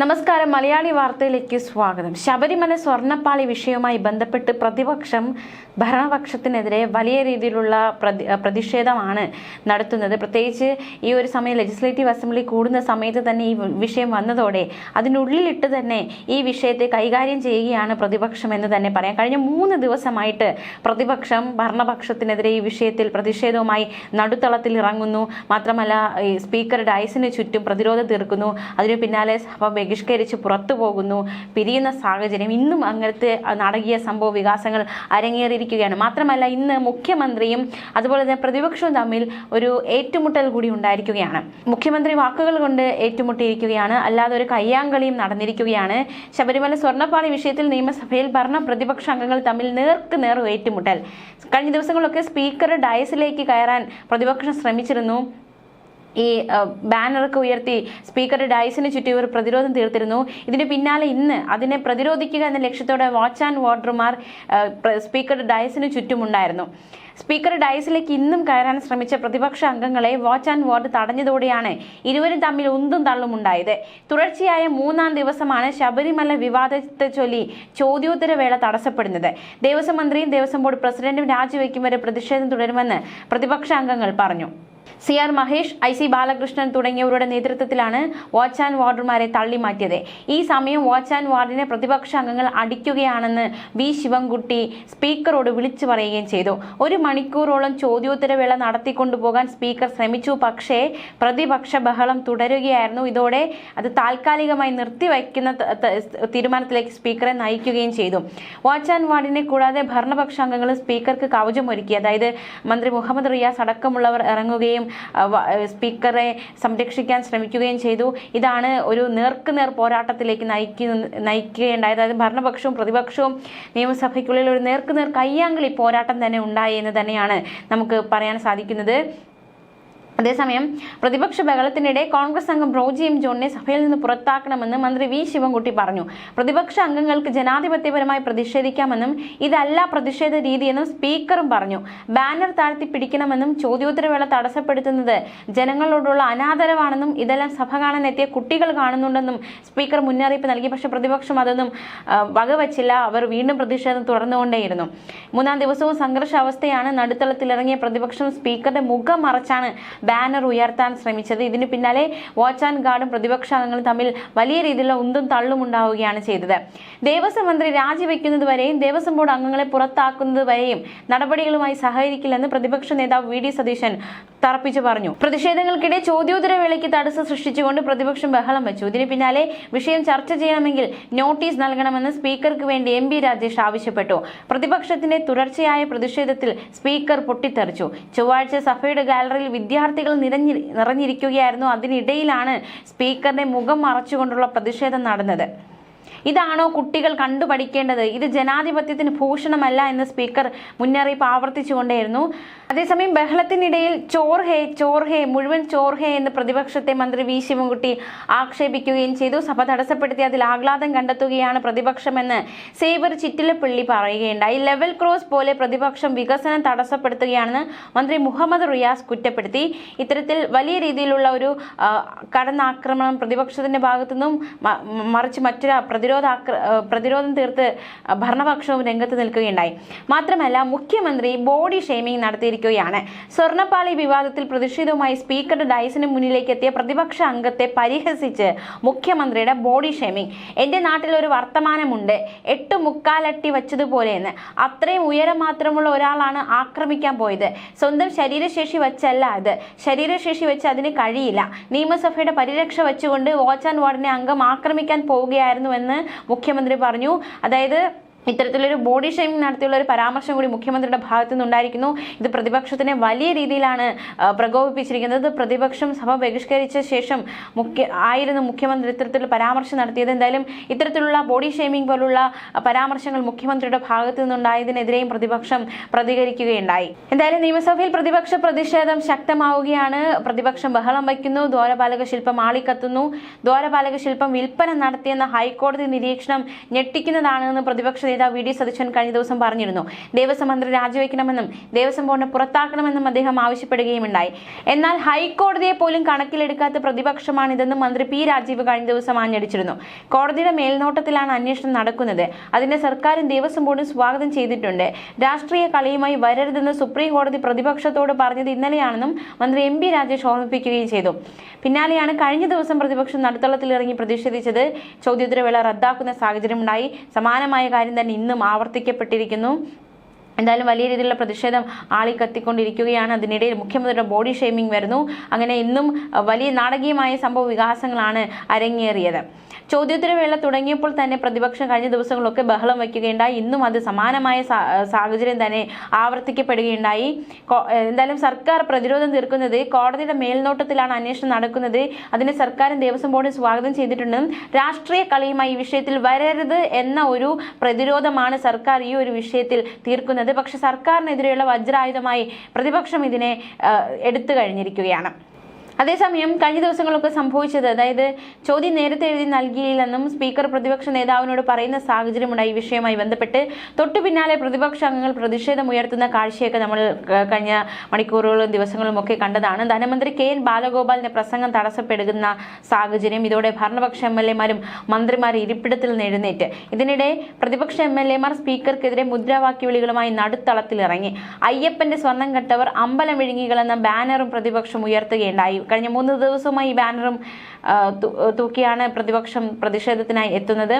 നമസ്കാരം. മലയാളി വാർത്തയിലേക്ക് സ്വാഗതം. ശബരിമല സ്വർണപ്പാളി വിഷയവുമായി ബന്ധപ്പെട്ട് പ്രതിപക്ഷം ഭരണപക്ഷത്തിനെതിരെ വലിയ രീതിയിലുള്ള പ്രതി പ്രതിഷേധമാണ് നടത്തുന്നത്. പ്രത്യേകിച്ച് ഈ ഒരു സമയം ലെജിസ്ലേറ്റീവ് അസംബ്ലി കൂടുന്ന സമയത്ത് തന്നെ ഈ വിഷയം വന്നതോടെ അതിനുള്ളിലിട്ട് തന്നെ ഈ വിഷയത്തെ കൈകാര്യം ചെയ്യുകയാണ് പ്രതിപക്ഷം എന്ന് തന്നെ പറയാം. കഴിഞ്ഞ മൂന്ന് ദിവസമായിട്ട് പ്രതിപക്ഷം ഭരണപക്ഷത്തിനെതിരെ ഈ വിഷയത്തിൽ പ്രതിഷേധവുമായി നടുത്തളത്തിൽ ഇറങ്ങുന്നു മാത്രമല്ല സ്പീക്കർ ഡയസിന് ചുറ്റും പ്രതിരോധം തീർക്കുന്നു. അതിനു പിന്നാലെ സഭ ബഹിഷ്കരിച്ച് പുറത്തു പോകുന്നു പിരിയുന്ന സാഹചര്യം ഇന്നും അങ്ങനത്തെ നാടകീയ സംഭവ വികാസങ്ങൾ അരങ്ങേറിയിരിക്കുകയാണ്. മാത്രമല്ല ഇന്ന് മുഖ്യമന്ത്രിയും അതുപോലെ തന്നെ പ്രതിപക്ഷവും തമ്മിൽ ഒരു ഏറ്റുമുട്ടൽ കൂടി ഉണ്ടായിരിക്കുകയാണ്. മുഖ്യമന്ത്രി വാക്കുകൾ കൊണ്ട് ഏറ്റുമുട്ടിയിരിക്കുകയാണ്. അല്ലാതെ ഒരു കയ്യാങ്കളിയും നടന്നിരിക്കുകയാണ്. ശബരിമല സ്വർണപ്പാളി വിഷയത്തിൽ നിയമസഭയിൽ ഭരണ പ്രതിപക്ഷ അംഗങ്ങൾ തമ്മിൽ നേർക്ക് നേർ ഏറ്റുമുട്ടൽ. കഴിഞ്ഞ ദിവസങ്ങളൊക്കെ സ്പീക്കർ ഡയസിലേക്ക് കയറാൻ പ്രതിപക്ഷം ശ്രമിച്ചിരുന്നു. ഈ ബാനറൊക്കെ ഉയർത്തി സ്പീക്കർ ഡയസിന് ചുറ്റും ഇവർ പ്രതിരോധം തീർത്തിരുന്നു. ഇതിന് പിന്നാലെ ഇന്ന് അതിനെ പ്രതിരോധിക്കുക എന്ന ലക്ഷ്യത്തോടെ വാച്ച് ആൻഡ് വാർഡർമാർ സ്പീക്കർ ഡയസിന് ചുറ്റുമുണ്ടായിരുന്നു. സ്പീക്കർ ഡയസിലേക്ക് ഇന്നും കയറാൻ ശ്രമിച്ച പ്രതിപക്ഷ അംഗങ്ങളെ വാച്ച് ആൻഡ് വാർഡ് തടഞ്ഞതോടെയാണ് ഇരുവരും തമ്മിൽ ഉന്തും തള്ളും ഉണ്ടായത് തുടർച്ചയായ മൂന്നാം ദിവസമാണ് ശബരിമല വിവാദത്തെ ചൊല്ലി ചോദ്യോത്തരവേള തടസ്സപ്പെടുന്നത്. ദേവസ്വം മന്ത്രിയും ദേവസ്വം ബോർഡ് പ്രസിഡന്റും രാജിവെക്കും വരെ പ്രതിഷേധം തുടരുമെന്ന് പ്രതിപക്ഷ അംഗങ്ങൾ പറഞ്ഞു. C R Mahesh I C Balakrishnan തുടങ്ങിയവരുടെ നേതൃത്വത്തിലാണ് വാച്ച് ആൻഡ് വാർഡർമാരെ തള്ളിമാറ്റിയത്. ഈ സമയം വാച്ച് ആൻഡ് വാർഡിനെ പ്രതിപക്ഷ അംഗങ്ങൾ അടിക്കുകയാണെന്ന് വി ശിവൻകുട്ടി സ്പീക്കറോട് വിളിച്ചു പറയുകയും ചെയ്തു. ഒരു മണിക്കൂറോളം ചോദ്യോത്തരവേള നടത്തിക്കൊണ്ടുപോകാൻ സ്പീക്കർ ശ്രമിച്ചു. പക്ഷേ പ്രതിപക്ഷ ബഹളം തുടരുകയായിരുന്നു. ഇതോടെ അത് താൽക്കാലികമായി നിർത്തിവയ്ക്കുന്ന തീരുമാനത്തിലേക്ക് സ്പീക്കറെ നയിക്കുകയും ചെയ്തു. വാച്ച് ആൻഡ് വാർഡിനെ കൂടാതെ ഭരണപക്ഷ അംഗങ്ങൾ സ്പീക്കർക്ക് കവചമൊരുക്കി. അതായത് മന്ത്രി മുഹമ്മദ് റിയാസ് അടക്കമുള്ളവർ ഇറങ്ങുകയും അഹ് സ്പീക്കറെ സംരക്ഷിക്കാൻ ശ്രമിക്കുകയും ചെയ്തു. ഇതാണ് ഒരു നേർക്കുനേർ പോരാട്ടത്തിലേക്ക് നയിക്കു നയിക്കുകയുണ്ടായത്. അതായത് ഭരണപക്ഷവും പ്രതിപക്ഷവും നിയമസഭയ്ക്കുള്ളിൽ ഒരു നേർക്കുനേർ കയ്യാങ്കളി പോരാട്ടം തന്നെ ഉണ്ടായി എന്ന് തന്നെയാണ് നമുക്ക് പറയാൻ സാധിക്കുന്നത്. അതേസമയം പ്രതിപക്ഷ ബഹളത്തിനിടെ കോൺഗ്രസ് അംഗം റോജി എം ജോണിനെ സഭയിൽ നിന്ന് പുറത്താക്കണമെന്ന് മന്ത്രി വി ശിവൻകുട്ടി പറഞ്ഞു. പ്രതിപക്ഷ അംഗങ്ങൾക്ക് ജനാധിപത്യപരമായി പ്രതിഷേധിക്കാമെന്നും ഇതല്ല പ്രതിഷേധ രീതിയെന്നും സ്പീക്കറും പറഞ്ഞു. ബാനർ താഴ്ത്തി പിടിക്കണമെന്നും ചോദ്യോത്തരവേള തടസ്സപ്പെടുത്തുന്നത് ജനങ്ങളോടുള്ള അനാദരവാണെന്നും ഇതെല്ലാം സഭ കാണാൻ എത്തിയ കുട്ടികൾ കാണുന്നുണ്ടെന്നും സ്പീക്കർ മുന്നറിയിപ്പ് നൽകി. പക്ഷേ പ്രതിപക്ഷം അതൊന്നും വകവച്ചില്ല. അവർ വീണ്ടും പ്രതിഷേധം തുടർന്നുകൊണ്ടേയിരുന്നു. മൂന്നാം ദിവസവും സംഘർഷാവസ്ഥയാണ് നടുത്തളത്തിലിറങ്ങിയ പ്രതിപക്ഷം സ്പീക്കറുടെ മുഖം മറച്ചാണ് ബാനർ ഉയർത്താൻ ശ്രമിച്ചത്. ഇതിന് പിന്നാലെ വാച്ച് ആൻഡ് ഗാർഡും പ്രതിപക്ഷ അംഗങ്ങളും തമ്മിൽ വലിയ രീതിയിലുള്ള ഉന്തും തള്ളും ഉണ്ടാവുകയാണ് ചെയ്തത്. ദേവസ്വം മന്ത്രി രാജിവെക്കുന്നത് വരെയും ദേവസ്വം ബോർഡ് അംഗങ്ങളെ പുറത്താക്കുന്നത് വരെയും നടപടികളുമായി സഹകരിക്കില്ലെന്ന് പ്രതിപക്ഷ നേതാവ് വി ഡി സതീശൻ തറപ്പിച്ചു പറഞ്ഞു. പ്രതിഷേധങ്ങൾക്കിടെ ചോദ്യോത്തര വേളയ്ക്ക് തടസ്സം സൃഷ്ടിച്ചുകൊണ്ട് പ്രതിപക്ഷം ബഹളം വെച്ചു. ഇതിന് പിന്നാലെ വിഷയം ചർച്ച ചെയ്യണമെങ്കിൽ നോട്ടീസ് നൽകണമെന്ന് സ്പീക്കർക്ക് വേണ്ടി എം രാജേഷ് ആവശ്യപ്പെട്ടു. പ്രതിപക്ഷത്തിന്റെ തുടർച്ചയായ പ്രതിഷേധത്തിൽ സ്പീക്കർ പൊട്ടിത്തെറിച്ചു. ചൊവ്വാഴ്ച സഭയുടെ ഗാലറിയിൽ വിദ്യാർത്ഥികൾ നിറഞ്ഞി നിറഞ്ഞിരിക്കുകയായിരുന്നു. അതിനിടയിലാണ് സ്പീക്കറിന്റെ മുഖം മറച്ചുകൊണ്ടുള്ള പ്രതിഷേധം നടന്നത്. ഇതാണോ കുട്ടികൾ കണ്ടു പഠിക്കേണ്ടത്? ഇത് ജനാധിപത്യത്തിന് ഭൂഷണമല്ല എന്ന് സ്പീക്കർ മുന്നറിയിപ്പ് ആവർത്തിച്ചുകൊണ്ടേയിരുന്നു. അതേസമയം ബഹളത്തിനിടയിൽ ചോർ ഹേ ചോർ ഹേ മുഴുവൻ ചോർ ഹേ എന്ന് പ്രതിപക്ഷത്തെ മന്ത്രി വി. ശിവൻകുട്ടി ആക്ഷേപിക്കുകയും ചെയ്തു. സഭ തടസ്സപ്പെടുത്തി അതിൽ ആഹ്ലാദം കണ്ടെത്തുകയാണ് പ്രതിപക്ഷമെന്ന് സേവർ ചിറ്റിലപ്പള്ളി പറയുകയുണ്ടായി. ലെവൽ ക്രോസ് പോലെ പ്രതിപക്ഷം വികസനം തടസ്സപ്പെടുത്തുകയാണെന്ന് മന്ത്രി മുഹമ്മദ് റിയാസ് കുറ്റപ്പെടുത്തി. ഇത്തരത്തിൽ വലിയ രീതിയിലുള്ള ഒരു കടന്നാക്രമണം പ്രതിപക്ഷത്തിന്റെ ഭാഗത്തുനിന്നും മറിച്ച് മറ്റൊരു പ്രതിരോധ ആക്ര- പ്രതിരോധം തീർത്ത് ഭരണപക്ഷവും രംഗത്ത് നിൽക്കുകയുണ്ടായി. മാത്രമല്ല മുഖ്യമന്ത്രി ബോഡി ഷെയ്മിംഗ് നടത്തിയിരിക്കുകയാണ്. സ്വർണപ്പാളി വിവാദത്തിൽ പ്രതിഷേധവുമായി സ്പീക്കറുടെ ഡയസിന് മുന്നിലേക്ക് എത്തിയ പ്രതിപക്ഷ അംഗത്തെ പരിഹസിച്ച് മുഖ്യമന്ത്രിയുടെ ബോഡി ഷെയ്മിംഗ്. എന്റെ നാട്ടിൽ ഒരു വർത്തമാനമുണ്ട്. എട്ട് മുക്കാലട്ടി വച്ചതുപോലെയെന്ന്. അത്രയും ഉയരം മാത്രമുള്ള ഒരാളാണ് ആക്രമിക്കാൻ പോയത്. സ്വന്തം ശരീരശേഷി വച്ചല്ല അത്. ശരീരശേഷി വെച്ച് അതിന് കഴിയില്ല. നിയമസഭയുടെ പരിരക്ഷ വെച്ചുകൊണ്ട് വാച്ച് ആൻഡ് വാർഡിനെ അംഗം ആക്രമിക്കാൻ പോവുകയായിരുന്നുവെന്ന് മുഖ്യമന്ത്രി പറഞ്ഞു. അതായത് ഇത്തരത്തിലൊരു ബോഡി ഷെയ്മിംഗ് നടത്തിയുള്ള ഒരു പരാമർശം കൂടി മുഖ്യമന്ത്രിയുടെ ഭാഗത്തു നിന്നുണ്ടായിരിക്കുന്നു. ഇത് പ്രതിപക്ഷത്തിനെ വലിയ രീതിയിലാണ് പ്രകോപിപ്പിച്ചിരിക്കുന്നത്. പ്രതിപക്ഷം സഭ ബഹിഷ്കരിച്ച ശേഷം മുഖ്യ ആയിരുന്നു മുഖ്യമന്ത്രി ഇത്തരത്തിലുള്ള പരാമർശം നടത്തിയത്. എന്തായാലും ഇത്തരത്തിലുള്ള ബോഡി ഷെയിമിംഗ് പോലുള്ള പരാമർശങ്ങൾ മുഖ്യമന്ത്രിയുടെ ഭാഗത്തു നിന്നുണ്ടായതിനെതിരെയും പ്രതിപക്ഷം പ്രതികരിക്കുകയുണ്ടായി. എന്തായാലും നിയമസഭയിൽ പ്രതിപക്ഷ പ്രതിഷേധം ശക്തമാവുകയാണ്. പ്രതിപക്ഷം ബഹളം വയ്ക്കുന്നു. ദ്വാരപാലക ശില്പം ആളിക്കത്തുന്നു. ദ്വാരപാലക ശില്പം വിൽപ്പന നടത്തിയെന്ന ഹൈക്കോടതി നിരീക്ഷണം ഞെട്ടിക്കുന്നതാണെന്ന് പ്രതിപക്ഷ നേതാവ് വി ഡി സതീശൻ കഴിഞ്ഞ ദിവസം പറഞ്ഞിരുന്നു. ദേവസ്വം മന്ത്രി രാജിവെക്കണമെന്നും ദേവസ്വം ബോർഡിനെ പുറത്താക്കണമെന്നും അദ്ദേഹം ആവശ്യപ്പെടുകയുമുണ്ടായി. എന്നാൽ ഹൈക്കോടതിയെ പോലും കണക്കിലെടുക്കാത്ത പ്രതിപക്ഷമാണിതെന്നും മന്ത്രി പി രാജീവ് കഴിഞ്ഞ ദിവസം ആഞ്ഞടിച്ചിരുന്നു. കോടതിയുടെ മേൽനോട്ടത്തിലാണ് അന്വേഷണം നടക്കുന്നത്. അതിനെ സർക്കാരും ദേവസ്വം ബോർഡും സ്വാഗതം ചെയ്തിട്ടുണ്ട്. രാഷ്ട്രീയ കളിയുമായി വരരുതെന്ന് സുപ്രീം കോടതി പ്രതിപക്ഷത്തോട് പറഞ്ഞത് ഇന്നലെയാണെന്നും മന്ത്രി എം പി രാജേഷ് ഓർമ്മിപ്പിക്കുകയും ചെയ്തു. പിന്നാലെയാണ് കഴിഞ്ഞ ദിവസം പ്രതിപക്ഷം നടുത്തളത്തിലിറങ്ങി പ്രതിഷേധിച്ചത്. ചോദ്യോത്തരവേള റദ്ദാക്കുന്ന സാഹചര്യമുണ്ടായി. സമാനമായ കാര്യം തന്നെ ഇന്നും ആവർത്തിക്കപ്പെട്ടിരിക്കുന്നു. എന്തായാലും വലിയ രീതിയിലുള്ള പ്രതിഷേധം ആളി കത്തിക്കൊണ്ടിരിക്കുകയാണ്. അതിനിടയിൽ മുഖ്യമന്ത്രിയുടെ ബോഡി ഷെയ്മിംഗ് വരുന്നു. അങ്ങനെ ഇന്നും വലിയ നാടകീയമായ സംഭവ വികാസങ്ങളാണ് അരങ്ങേറിയത്. ചോദ്യോത്തരവേള തുടങ്ങിയപ്പോൾ തന്നെ പ്രതിപക്ഷം കഴിഞ്ഞ ദിവസങ്ങളൊക്കെ ബഹളം വയ്ക്കുകയുണ്ടായി. ഇന്നും അത് സമാനമായ സാഹചര്യം തന്നെ ആവർത്തിക്കപ്പെടുകയുണ്ടായി. എന്തായാലും സർക്കാർ പ്രതിരോധം തീർക്കുന്നത് കോടതിയുടെ മേൽനോട്ടത്തിലാണ് അന്വേഷണം നടക്കുന്നത്. അതിന് സർക്കാരും ദേവസ്വം ബോർഡും സ്വാഗതം ചെയ്തിട്ടുണ്ടെന്നും രാഷ്ട്രീയ കളിയുമായി ഈ വിഷയത്തിൽ വരരുത് എന്ന ഒരു പ്രതിരോധമാണ് സർക്കാർ ഈ ഒരു വിഷയത്തിൽ തീർക്കുന്നത്. പക്ഷെ സർക്കാരിനെതിരെയുള്ള വജ്രായുധമായി പ്രതിപക്ഷം ഇതിനെ എടുത്തു കഴിഞ്ഞിരിക്കുകയാണ്. അതേസമയം കഴിഞ്ഞ ദിവസങ്ങളൊക്കെ സംഭവിച്ചത് അതായത് ചോദ്യം നേരത്തെ എഴുതി നൽകിയില്ലെന്നും സ്പീക്കർ പ്രതിപക്ഷ നേതാവിനോട് പറയുന്ന സാഹചര്യമുണ്ടായി ഈ വിഷയവുമായി ബന്ധപ്പെട്ട് തൊട്ടു പിന്നാലെ പ്രതിപക്ഷ അംഗങ്ങൾ പ്രതിഷേധം ഉയർത്തുന്ന കാഴ്ചയൊക്കെ നമ്മൾ കഴിഞ്ഞ മണിക്കൂറുകളും ദിവസങ്ങളും ഒക്കെ കണ്ടതാണ്. ധനമന്ത്രി കെ എൻ ബാലഗോപാലിന്റെ പ്രസംഗം തടസ്സപ്പെടുന്ന സാഹചര്യം ഇതോടെ ഭരണപക്ഷ എം എൽ എമാരും മന്ത്രിമാർ ഇരിപ്പിടത്തിൽ നിന്ന് എഴുന്നേറ്റ്. ഇതിനിടെ പ്രതിപക്ഷ എം എൽ എമാർ സ്പീക്കർക്കെതിരെ മുദ്രാവാക്യ വിളികളുമായി നടുത്തളത്തിലിറങ്ങി. അയ്യപ്പന്റെ സ്വർണം കെട്ടവർ അമ്പലം വിഴുങ്ങികളെന്ന ബാനറും പ്രതിപക്ഷം ഉയർത്തുകയുണ്ടായി. കഴിഞ്ഞ മൂന്ന് ദിവസമായി ഈ ബാനറും തൂക്കിയാണ് പ്രതിപക്ഷം പ്രതിഷേധത്തിനായി എത്തുന്നത്.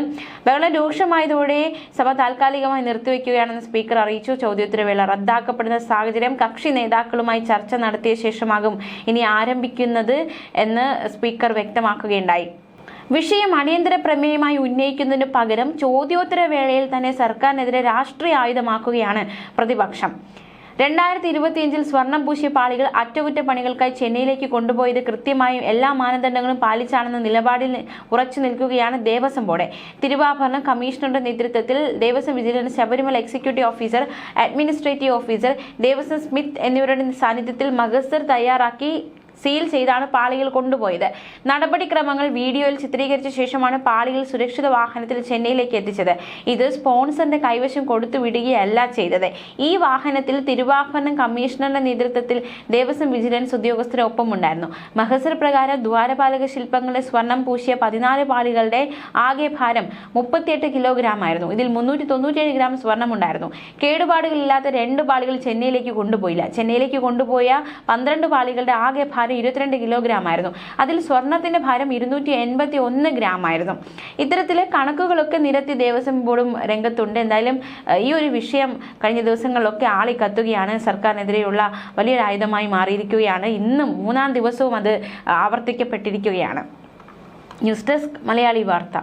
ബഹളം രൂക്ഷമായതോടെ സഭ താൽക്കാലികമായി നിർത്തിവെക്കുകയാണെന്ന് സ്പീക്കർ അറിയിച്ചു. ചോദ്യോത്തരവേള റദ്ദാക്കപ്പെടുന്ന സാഹചര്യം കക്ഷി നേതാക്കളുമായി ചർച്ച നടത്തിയ ശേഷമാകും ഇനി ആരംഭിക്കുന്നത് എന്ന് സ്പീക്കർ വ്യക്തമാക്കുകയുണ്ടായി. വിഷയം അടിയന്തര പ്രമേയമായി ഉന്നയിക്കുന്നതിന് പകരം ചോദ്യോത്തര വേളയിൽ തന്നെ സർക്കാരിനെതിരെ രാഷ്ട്രീയ ആയുധമാക്കുകയാണ് പ്രതിപക്ഷം. രണ്ടായിരത്തി ഇരുപത്തിയഞ്ചിൽ സ്വർണം പൂശിയ പാളികൾ അറ്റകുറ്റപ്പണികൾക്കായി ചെന്നൈയിലേക്ക് കൊണ്ടുപോയത് കൃത്യമായും എല്ലാ മാനദണ്ഡങ്ങളും പാലിച്ചാണെന്ന നിലപാടിൽ ഉറച്ചു നിൽക്കുകയാണ് ദേവസ്വം ബോർഡ്. തിരുവാഭരണ കമ്മീഷണറുടെ നേതൃത്വത്തിൽ Devaswom vigilance Sabarimala executive officer administrative officer Devaswom Smith എന്നിവരുടെ സാന്നിധ്യത്തിൽ മഗസർ തയ്യാറാക്കി സീൽ ചെയ്താണ് പാളികൾ കൊണ്ടുപോയത്. നടപടിക്രമങ്ങൾ വീഡിയോയിൽ ചിത്രീകരിച്ച ശേഷമാണ് പാളികൾ സുരക്ഷിത വാഹനത്തിൽ ചെന്നൈയിലേക്ക് എത്തിച്ചത്. ഇത് സ്പോൺസറിന്റെ കൈവശം കൊടുത്തു വിടുകയല്ല ചെയ്തത്. ഈ വാഹനത്തിൽ തിരുവാഭരണം കമ്മീഷണറുടെ നേതൃത്വത്തിൽ ദേവസ്വം വിജിലൻസ് ഉദ്യോഗസ്ഥരൊപ്പം ഉണ്ടായിരുന്നു മഹസർ പ്രകാരം ദ്വാരപാലക ശില്പങ്ങളുടെ സ്വർണം പൂശിയ പതിനാല് പാളികളുടെ ആകെ ഭാരം മുപ്പത്തിയെട്ട് കിലോഗ്രാം ആയിരുന്നു ഇതിൽ മുന്നൂറ്റി തൊണ്ണൂറ്റിയേഴ് ഗ്രാം സ്വർണം ഉണ്ടായിരുന്നു കേടുപാടുകളില്ലാത്ത രണ്ട് പാളികൾ ചെന്നൈയിലേക്ക് കൊണ്ടുപോയില്ല. ചെന്നൈയിലേക്ക് കൊണ്ടുപോയ പന്ത്രണ്ട് പാളികളുടെ ആകെ ഭാരം ഇരുപത്തിരണ്ട് കിലോഗ്രാം ആയിരുന്നു അതിൽ സ്വർണത്തിന്റെ ഭാരം ഇരുന്നൂറ്റി എൺപത്തി ഒന്ന് ഗ്രാം ആയിരുന്നു ഇത്തരത്തിലെ കണക്കുകളൊക്കെ നിരത്തി ദേവസ്വം ബോർഡും രംഗത്തുണ്ട്. എന്തായാലും ഈ ഒരു വിഷയം കഴിഞ്ഞ ദിവസങ്ങളിലൊക്കെ ആളി കത്തുകയാണ്. സർക്കാരിനെതിരെയുള്ള വലിയൊരു ആയുധമായി മാറിയിരിക്കുകയാണ്. ഇന്നും മൂന്നാം ദിവസവും അത് ആവർത്തിക്കപ്പെട്ടിരിക്കുകയാണ്. ന്യൂസ് ഡെസ്ക് മലയാളി വാർത്ത.